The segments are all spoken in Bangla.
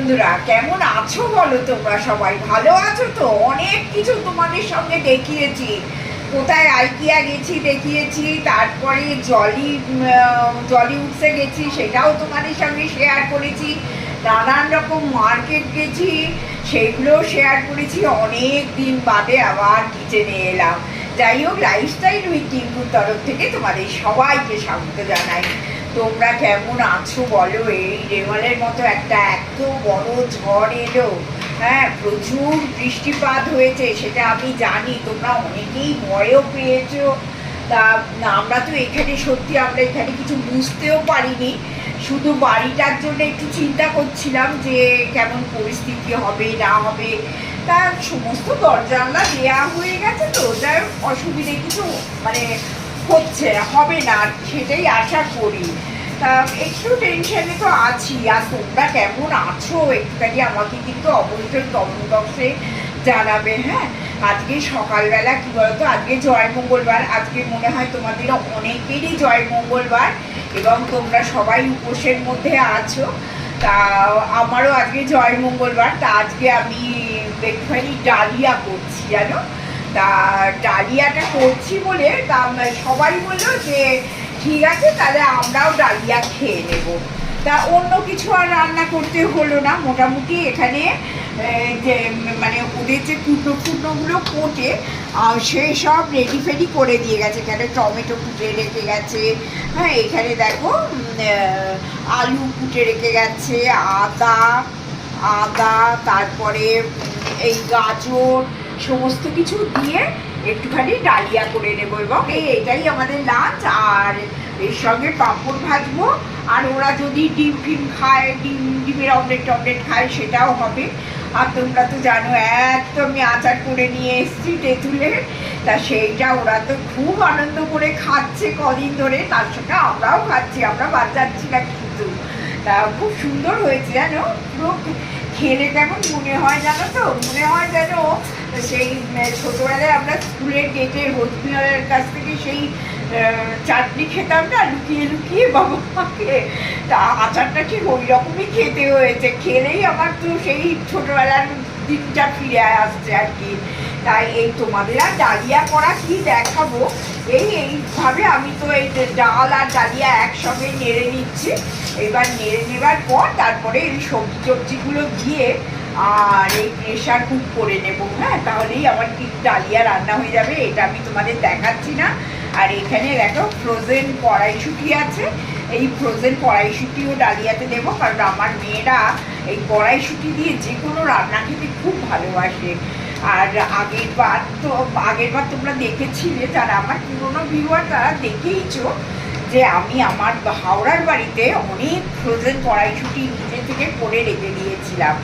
বন্ধুরা, কেমন আছো বলো তোমরা? সবাই ভালো আছো তো? অনেক কিছু তোমাদের সঙ্গে দেখিয়েছি। কোথায় আইকিয়া গেছি, দেখিয়েছি, তারপরে জলি জলি উঠতে গেছি, সেটাও তোমাদের সঙ্গে শেয়ার করেছি। নানান রকম মার্কেট গেছি, সেগুলো শেয়ার করেছি। অনেক দিন বাদে আবার কিচেনে এলাম। যাই হোক লাইফস্টাইল উইথ টিঙ্কুর তরফ থেকে তোমাদের সবাইকে স্বাগত জানাই। তোমরা কেমন আছো বলো? এই রেওয়ালের মতো একটা এত বড় ঝড় এলো। হ্যাঁ প্রচুর বৃষ্টিপাত হয়েছে, সেটা আমি জানি, তোমরা অনেকেই ভয়ও পেয়েছ। তা আমরা তো এখানে সত্যি আমরা এখানে কিছু বুঝতেও পারিনি। শুধু বাড়িটার জন্য একটু চিন্তা করছিলাম যে কেমন পরিস্থিতি হবে, না হবে। তা সমস্ত দরজা দেওয়া হয়ে গেছে তো হোক, অসুবিধে কিছু মানে হচ্ছে, হবে না, সেটাই আশা করি। তা, একটু টেনশনে তো আছি, আর তোমরা কেমন আছো একটুখানি আমাকে কিন্তু অবশ্যই কমেন্ট জানাবে হ্যাঁ? আজকে সকালবেলা কি বলতো, আজকে জয় মঙ্গলবার, আজকে মনে হয় তোমাদের অনেকেরই জয় মঙ্গলবার, এবং তোমরা সবাই উপোসের মধ্যে আছো। তা, আমারও আজকে জয় মঙ্গলবার, তা আজকে আমি একটুখানি ডালিয়া করছি, জানো? তা ডালিয়াটা করছি বলে তা সবাই বলল যে, ঠিক আছে, তাহলে আমরাও ডালিয়া খেয়ে নেব। তা অন্য কিছু আর রান্না করতে হলো না। মোটামুটি এখানে যে মানে ওদের যে কুটো ফুটোগুলো কোটে সেই সব রেডি ফেডি করে দিয়ে গেছে। এখানে টমেটো কুটে রেখে গেছে। হ্যাঁ এখানে দেখো আলু কুটে রেখে গেছে, আদা আদা, তারপরে এই গাজর সমস্ত কিছু দিয়ে একটুখানি ডালিয়া করে নেব এবং এটাই আমাদের লাঞ্চ আর এর সঙ্গে পাঁপড় ভাজবো। আর ওরা যদি ডিম ফিম খায়, ডিম, ডিমের অমলেট টমলেট খায়, সেটাও হবে। আর তোমরা তো জানো আমি আচার করে নিয়ে এসেছি তেঁতুলে। তা সেইটা ওরা তো খুব আনন্দ করে খাচ্ছে কদিন ধরে। তার সঙ্গে আমরাও খাচ্ছি, আমরা বাদ না কিন্তু। তা খুব সুন্দর হয়েছে, জানো? পুরো খেলে কেমন মনে হয় জানো তো? মনে হয় যেন সেই ছোটোবেলায় আমরা স্কুলের ডেটে হসপিটালের কাছ থেকে সেই চাটনি খেতাম না? লুকিয়ে লুকিয়ে বাবা মাকে তা আচারটা ঠিক ওই রকমই খেতে হয়েছে। খেলেই আমার তো সেই ছোটোবেলার দিনটা ফিরে আসছে আর কি। তাই এই তোমাদের আর ডালিয়া করা কি দেখাবো? এই, এইভাবে আমি তো এই ডাল আর ডালিয়া একসঙ্গে নেড়ে নিচ্ছি। এবার নেড়ে নেবার পর তারপরে এই সবজি টবজিগুলো দিয়ে আর এই প্রেশার কুক করে নেব হ্যাঁ? তাহলেই আমার কি ডালিয়া রান্না হয়ে যাবে, এটা আমি তোমাদের দেখাচ্ছি না। আর এখানে দেখো ফ্রোজেন কড়াইশুঁটি আছে। এই ফ্রোজেন কড়াইশুঁটিও ডালিয়াতে দেবো, কারণ আমার মেয়েরা এই কড়াইশুঁটি দিয়ে যে কোনো রান্না খেতে খুব ভালোবাসে। আর আগের বার তো, আগের বার তোমরা দেখেছিলে, যারা আমার পুরোনো ভিউয়ার তারা দেখেইছো যে আমি আমার হাওড়ার বাড়িতে অনেক ফ্রোজেন কড়াইশুঁটি নিজে থেকে করে রেখে দিয়েছিলাম।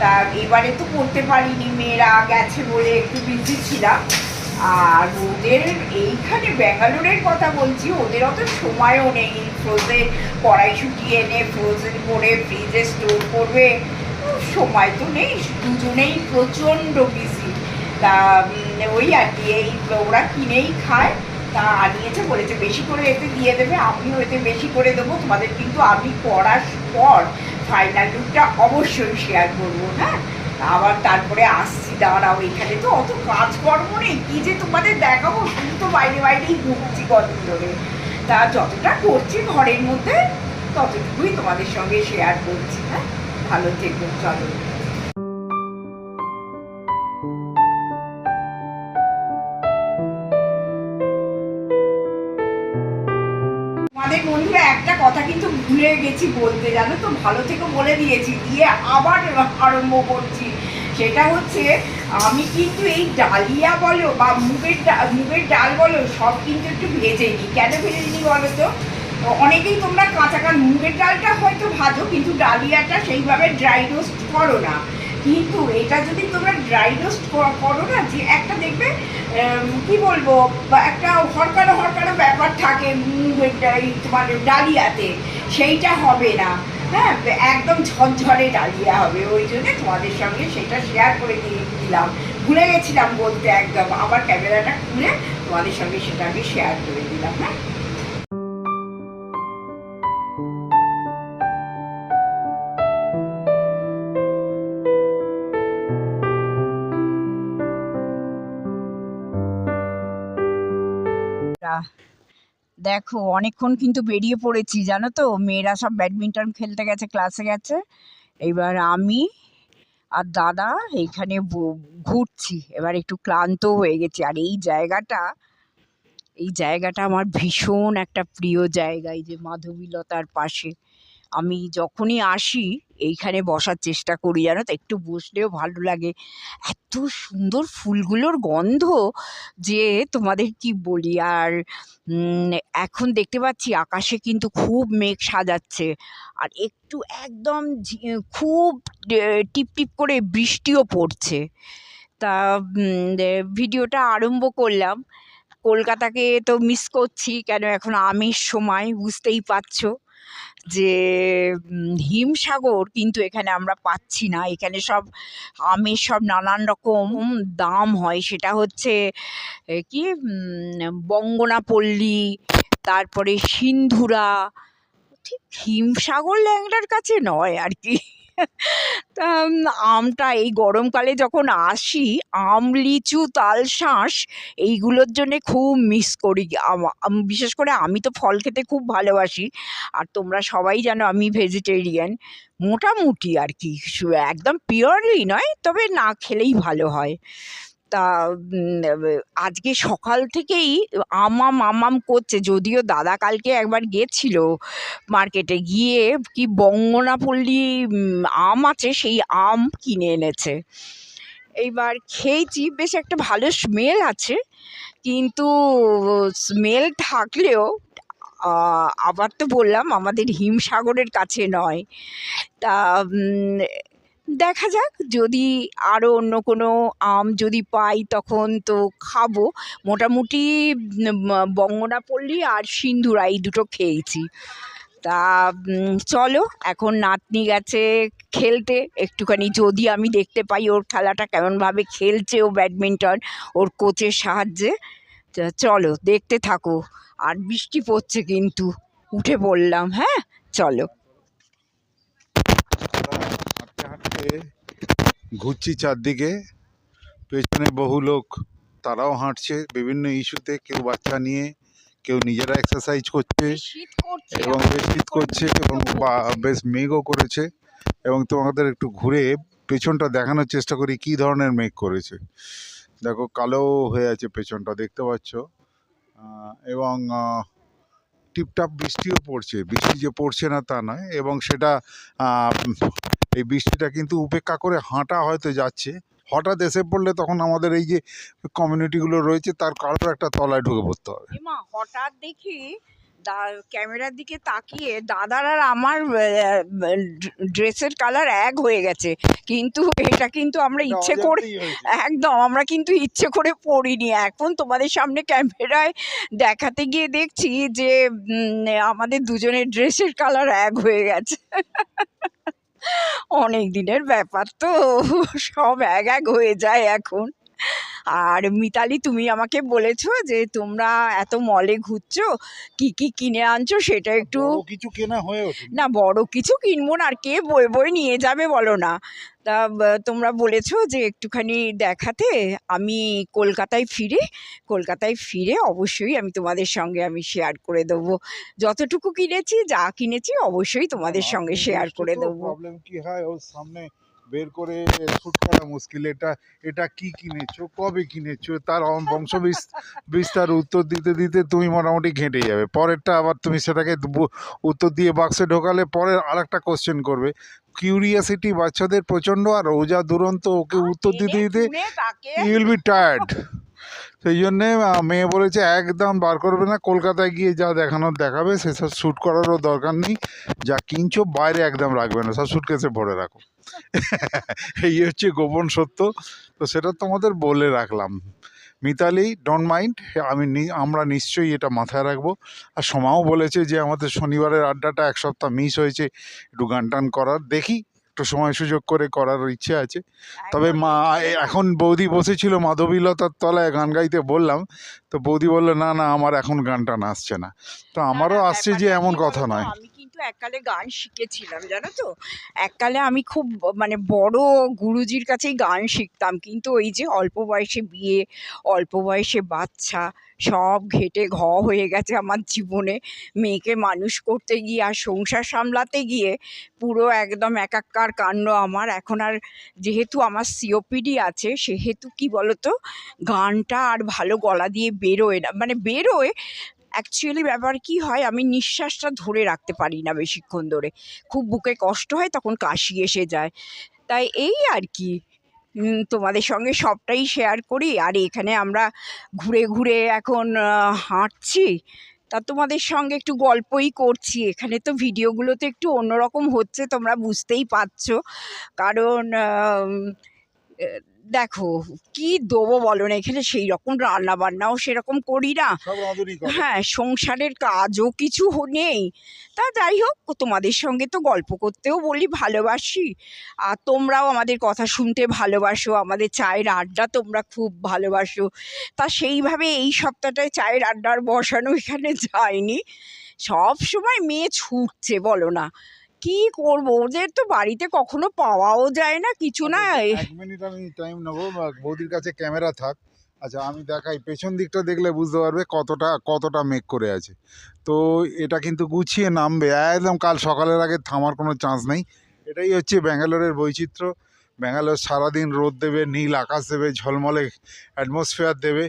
তা এবারে তো করতে পারিনি, মেয়েরা গেছে বলে একটু বিজি ছিলাম। আর ওদের এইখানে ব্যাঙ্গালোরের কথা বলছি, ওদের অত সময়ও নেই। ফ্রোজেন কড়াইশুঁটি এনে ফ্রোজেন করে ফ্রিজে স্টোর করবে, সময় তো নেই। দুজনেই প্রচণ্ড বিজি তা ওই আর কি, এই ওরা কিনেই খায়। তা আনিয়েছে বলেছে, বেশি করে এতে দিয়ে দেবে, আমিও এতে বেশি করে দেবো। তোমাদের কিন্তু আমি করার পর ফাইনাল লুকটা অবশ্যই শেয়ার করব হ্যাঁ? আবার তারপরে আসছি, দাঁড়াও এখানে তো, অত কাজকর্ম নেই। কি যে তোমাদের দেখাবো, শুধু তো বাইরে বাইরেই ঘুরছি কদিন ধরে। তা, যতটা করছি ঘরের মধ্যে, ততটুকুই তোমাদের সঙ্গে শেয়ার করছি হ্যাঁ? ভালো থেকো, চলো। কথা কিন্তু ভুলে গেছি বলতে, জানো তো? ভালো থেকে বলে দিয়েছি, দিয়ে আবার আরম্ভ করছি। সেটা হচ্ছে, আমি কিন্তু এই ডালিয়া বলো বা মুগের ডাল মুগের ডাল বলো, সব কিন্তু একটু ভেজে নিই। কেন ভেজে নিই বলো তো? অনেকেই তোমরা কাঁচা কাঁচা মুগের ডালটা হয়তো ভাজো, কিন্তু ডালিয়াটা সেইভাবে ড্রাই রোস্ট করো না। কিন্তু এটা যদি তোমরা ড্রাই রোস্ট করো না, যে একটা দেখবে কি বলব, বা একটা হরকানো হরকানো ব্যাপার থাকে তোমার ডালিয়াতে, সেইটা হবে না। হ্যাঁ একদম ঝরঝরে ডালিয়া হবে, ওই জন্য তোমাদের সঙ্গে সেটা শেয়ার করে দিয়ে দিলাম। ভুলে গেছিলাম বলতে একদম আবার ক্যামেরাটা খুলে তোমাদের সঙ্গে সেটা আমি শেয়ার করে দিলাম হ্যাঁ? দেখো, অনেকক্ষণ কিন্তু বেরিয়ে পড়েছি, জানো তো? মেয়েরা সব ব্যাডমিন্টন খেলতে গেছে ক্লাসে গেছে। এবার আমি আর দাদা এইখানে ঘুরছি। এবার একটু ক্লান্ত হয়ে গেছি। আর এই জায়গাটা এই জায়গাটা আমার ভীষণ একটা প্রিয় জায়গা, এই যে মাধবীলতার পাশে। আমি যখনই আসি এইখানে বসার চেষ্টা করি জানো তো? একটু বসলেও ভালো লাগে। এত সুন্দর ফুলগুলোর গন্ধ যে তোমাদের কি বলি? আর এখন দেখতে পাচ্ছি আকাশে কিন্তু খুব মেঘ সাজাচ্ছে। আর একটু একদম খুব আহ, টিপ টিপ করে বৃষ্টিও পড়ছে। তা ভিডিওটা আরম্ভ করলাম। কলকাতাকে তো মিস করছি কেন এখন আমির সময় বুঝতেই পারছ? যে হিমসাগর কিন্তু এখানে আমরা পাচ্ছি না। এখানে সব আমের সব নানান রকম দাম হয়। সেটা হচ্ছে কি? বঙ্গনাপল্লী, তারপরে সিন্ধুরা, ঠিক হিমসাগর ল্যাংড়ার কাছে নয় আর কি। তা আমটা এই গরমকালে যখন আসি, আম, লিচু, তাল, শাঁস, এইগুলোর জন্যে খুব মিস করি। বিশেষ করে আমি তো ফল খেতে খুব ভালোবাসি। আর তোমরা সবাই জানো আমি ভেজিটেরিয়ান মোটামুটি আর কি, একদম পিওরলি নয়, তবে না খেলেই ভালো হয়। তা আজকে সকাল থেকেই আমাম আমাম করছে। যদিও দাদা কালকে একবার গেছিল মার্কেটে গিয়ে কি বঙ্গনাপল্লী আম আছে, সেই আম কিনে এনেছে। এইবার খেয়েছি, বেশ একটা ভালো স্মেল আছে। কিন্তু স্মেল থাকলেও আবার তো বললাম, আমাদের হিমসাগরের কাছে নয়। তা দেখা যাক, যদি আরও অন্য কোনো আম যদি পাই তখন তো খাব। মোটামুটি বঙ্গনাপল্লী আর সিন্ধুরা এই দুটো খেয়েছি। তা চলো, এখন নাতনি গেছে খেলতে। একটুখানি যদি আমি দেখতে পাই ওর খেলাটা কেমনভাবে খেলছে ও ব্যাডমিন্টন, ওর কোচের সাহায্যে চলো, দেখতে থাকো। আর বৃষ্টি পড়ছে কিন্তু, উঠে পড়লাম হ্যাঁ? চলো। ঘুরছি চারদিকে। পেছনে বহু লোক তারাও হাঁটছে। বিভিন্ন ইস্যুতে কেউ বাচ্চা নিয়ে কেউ নিজেরা এক্সারসাইজ করছে এবং বেশ শীত করছে। এবং বেশ মেঘও করেছে এবং তোমাদের একটু ঘুরে পেছনটা দেখানোর চেষ্টা করি কি ধরনের মেঘ করেছে। দেখো কালো হয়ে আছে পেছনটা দেখতে পাচ্ছ। এবং টিপটাপ বৃষ্টিও পড়ছে। বৃষ্টি যে পড়ছে না তা নয় এবং সেটা এই বৃষ্টিটা কিন্তু উপেক্ষা করে হাঁটা হয়তো যাচ্ছে। হঠাৎ এসে পড়লে তখন আমাদের এই যে কমিউনিটিগুলো রয়েছে তার কারোর একটা তলায় ঢুকে পড়তে হবে। হঠাৎ দেখি ক্যামেরার দিকে তাকিয়ে দাদার আর আমার ড্রেসের কালার এক হয়ে গেছে। কিন্তু এটা কিন্তু আমরা ইচ্ছে করে একদম আমরা কিন্তু ইচ্ছে করে পড়িনি। এখন তোমাদের সামনে ক্যামেরায় দেখাতে গিয়ে দেখছি যে আমাদের দুজনের ড্রেসের কালার এক হয়ে গেছে। অনেক দিনের ব্যাপার তো সব এক এক হয়ে যায় এখন। আর মিতালি তুমি আমাকে বলেছ যে তোমরা এত মলে ঘুরছো কি কি কিনে আনছো সেটা একটু কিছু কেনা হয়ে না বড় কিছু কিনবো না আর কে বই বই নিয়ে যাবে বলো না। তা তোমরা বলেছ যে একটুখানি দেখাতে আমি কলকাতায় ফিরে কলকাতায় ফিরে অবশ্যই আমি তোমাদের সঙ্গে আমি শেয়ার করে দেবো। যতটুকু কিনেছি যা কিনেছি অবশ্যই তোমাদের সঙ্গে শেয়ার করে দেবো। প্রবলেম কি হয় ওর সামনে? বের করে শুট করা মুশকিল। এটা এটা কি কিনেছো? কবে কিনেছো? তার বংশ বিস্তার উত্তর দিতে দিতে তুমি মোটামুটি ঘেঁটে যাবে। পরেরটা আবার তুমি সেটাকে উত্তর দিয়ে বাক্সে ঢোকালে পরের আরেকটা কোশ্চেন করবে। কিউরিয়াসিটি বাচ্চাদের প্রচণ্ড আর রোজা দুরন্ত ওকে উত্তর দিতে দিতে ইউল বি টায়ার্ড সেই জন্যে মেয়ে বলেছে, একদম বার করবে না, কলকাতায় গিয়ে যা দেখানোর দেখাবে, সেসব শ্যুট করারও দরকার নেই। যা কিনছো, বাইরে একদম রাখবে না, সব সুটকেসে ভরে রাখো। এই হচ্ছে গোপন সত্য। তো সেটা তোমাদের বলে রাখলাম। মিতালি ডোন্ট মাইন্ড আমি আমরা নিশ্চয়ই এটা মাথায় রাখব। আর সোমাও বলেছে যে, আমাদের শনিবারের আড্ডাটা এক সপ্তাহ মিস হয়েছে, একটু গান টান করার। দেখি একটু সময় সুযোগ করে করার ইচ্ছে আছে। তবে মা এখন বৌদি বসেছিল মাধবীলতার তলায় গান গাইতে বললাম। তো বৌদি বলল না না আমার এখন গানটা আসছে না। তো আমারও আসছে যে এমন কথা নয়। এককালে গান শিখেছিলাম, জানো তো? এককালে আমি খুব মানে বড় গুরুজির কাছেই গান শিখতাম। কিন্তু ওই যে অল্প বয়সে বিয়ে, অল্প বয়সে বাচ্চা, সব ঘেটে ঘ হয়ে গেছে আমার জীবনে। মেয়েকে মানুষ করতে গিয়ে আর সংসার সামলাতে গিয়ে পুরো একদম একাকার কাণ্ড আমার। এখন আর যেহেতু আমার সিওপিডি আছে, সেহেতু কি বলতো? গানটা আর ভালো গলা দিয়ে বেরোয় না মানে বেরোয় অ্যাকচুয়ালি ব্যাপার কি হয়? আমি নিঃশ্বাসটা ধরে রাখতে পারি না বেশিক্ষণ ধরে। খুব বুকে কষ্ট হয়, তখন কাশি এসে যায়। তাই এই আর কি। তোমাদের সঙ্গে সবটাই শেয়ার করি। আর এখানে আমরা ঘুরে ঘুরে এখন হাঁটছি। তা তোমাদের সঙ্গে একটু গল্পই করছি। এখানে তো ভিডিওগুলো তো একটু অন্যরকম হচ্ছে, তোমরা বুঝতেই পারছ। কারণ দেখো কি দেবো বলো না এখানে সেই রকম রান্না বান্নাও সেরকম করি না। হ্যাঁ সংসারের কাজও কিছু নেই। তা যাই হোক তোমাদের সঙ্গে তো গল্প করতেও বলি ভালোবাসি। আর তোমরাও আমাদের কথা শুনতে ভালোবাসো আমাদের চায়ের আড্ডা তোমরা খুব ভালোবাসো। তা সেইভাবে এই সপ্তাহটায় চায়ের আড্ডার বসানো এখানে যায়নি। সব সময় মেয়ে ছুটছে বলো না। কি করব? ওদের তো বাড়িতে কখনো পাওয়াও যায় না কিছু না। এক মিনিট আমি টাইম নেব। বৌদির কাছে ক্যামেরা থাক। আচ্ছা আমি দেখাই। পেছন দিকটা দেখলে বুঝতে পারবে কতটা কতটা মেক করে আছে। তো এটা কিন্তু গুছিয়ে নামবে। একদম কাল সকালের আগে থামার কোনো চান্স নেই। এটাই হচ্ছে ব্যাঙ্গালোরের বৈচিত্র্য। ব্যাঙ্গালোর সারাদিন রোদ দেবে নীল আকাশ দেবে ঝলমলে অ্যাটমসফিয়ার দেবে।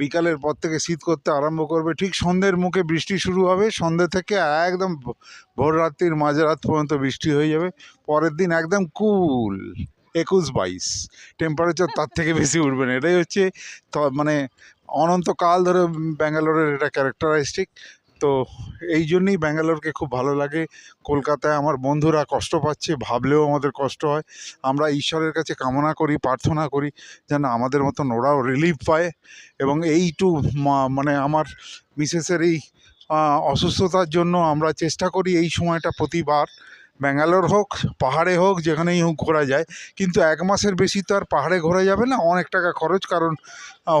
বিকালের পর থেকে শীত করতে আরম্ভ করবে। ঠিক সন্ধ্যের মুখে বৃষ্টি শুরু হবে। সন্ধ্যে থেকে একদম ভোর রাত্রির মাঝরাত পর্যন্ত বৃষ্টি হয়ে যাবে। পরের দিন একদম কুল, একুশ বাইশ। টেম্পারেচার তার থেকে বেশি উঠবে না। এটাই হচ্ছে মানে অনন্তকাল ধরে ব্যাঙ্গালোরের এটা ক্যারেক্টারিস্টিক তো এই জন্যই ব্যাঙ্গালোরকে খুব ভালো লাগে। কলকাতায় আমার বন্ধুরা কষ্ট পাচ্ছে, ভাবলেও আমাদের কষ্ট হয়। আমরা ঈশ্বরের কাছে কামনা করি, প্রার্থনা করি, যেন আমাদের মতন ওরাও রিলিফ পায় এবং এইটু মানে আমার মিসেসের এই অসুস্থতার জন্য আমরা চেষ্টা করি এই সময়টা প্রতিবার। ব্যাঙ্গালোর হোক পাহাড়ে হোক যেখানেই হোক ঘোরা যায়। কিন্তু এক মাসের বেশি তো আর পাহাড়ে ঘোরা যাবে না অনেক টাকা খরচ। কারণ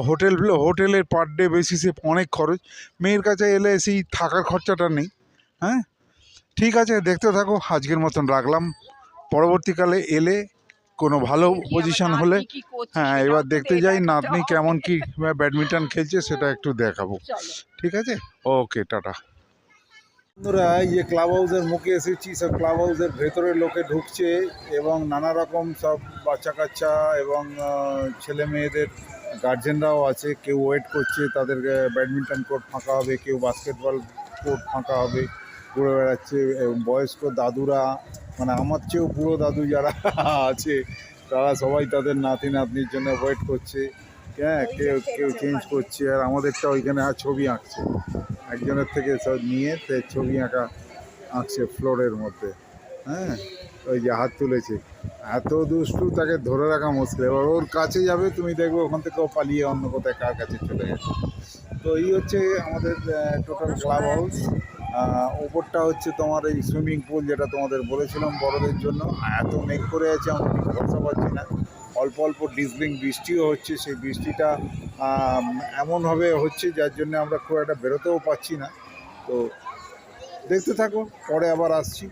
হোটেল হোটেলের পার ডে বেসিসে অনেক খরচ। মেয়ের কাছে এলে সেই থাকার খরচাটা নেই হ্যাঁ? ঠিক আছে দেখতে থাকো আজকের মতন রাখলাম। পরবর্তীকালে এলে কোনো ভালো পজিশন হলে হ্যাঁ এবার দেখতে যাই নাতনি কেমন কি ব্যাডমিন্টন খেলছে সেটা একটু দেখাবো। ঠিক আছে? ওকে টাটা। বন্ধুরা এই যে ক্লাব হাউসের মুখে এসেছি সব ক্লাব হাউসের ভেতরে লোকে ঢুকছে এবং নানা রকম সব বাচ্চা কাচ্চা এবং ছেলে মেয়েদের গার্জেনরাও আছে। কেউ ওয়েট করছে তাদের ব্যাডমিন্টন কোর্ট ফাঁকা হবে কেউ বাস্কেটবল কোর্ট ফাঁকা হবে ঘুরে বেড়াচ্ছে। এবং বয়স্ক দাদুরা মানে আমার চেয়েও বুড়ো দাদু যারা আছে তারা সবাই তাদের নাতি নাতনির জন্য ওয়েট করছে। হ্যাঁ কেউ কেউ চেঞ্জ করছে আর আমাদেরটা ওইখানে আর ছবি আঁকছে। একজনের থেকে সব নিয়ে ছবি আঁকা আঁকছে ফ্লোরের মধ্যে হ্যাঁ? ওই যে হাত তুলেছে। এত দুষ্টু তাকে ধরে রাখা মুশকিল। এবার ওর কাছে যাবে, তুমি দেখবে ওখান থেকে পালিয়ে অন্য কোথায় কার কাছে চলে গেছে। তো এই হচ্ছে আমাদের টোটাল ক্লাব হাউস। ওপরটা হচ্ছে তোমার এই সুইমিং পুল যেটা তোমাদের বলেছিলাম বড়দের জন্য। এত মেঘ করে আছে ঠিক ভরসা পাচ্ছি না। অল্প অল্প ডিজলিং বৃষ্টিও হচ্ছে, সেই বৃষ্টিটা এমনভাবে হচ্ছে যার জন্য আমরা খুব একটা বেরোতেও পাচ্ছি না। তো দেখতে থাকো পরে আবার আসছি।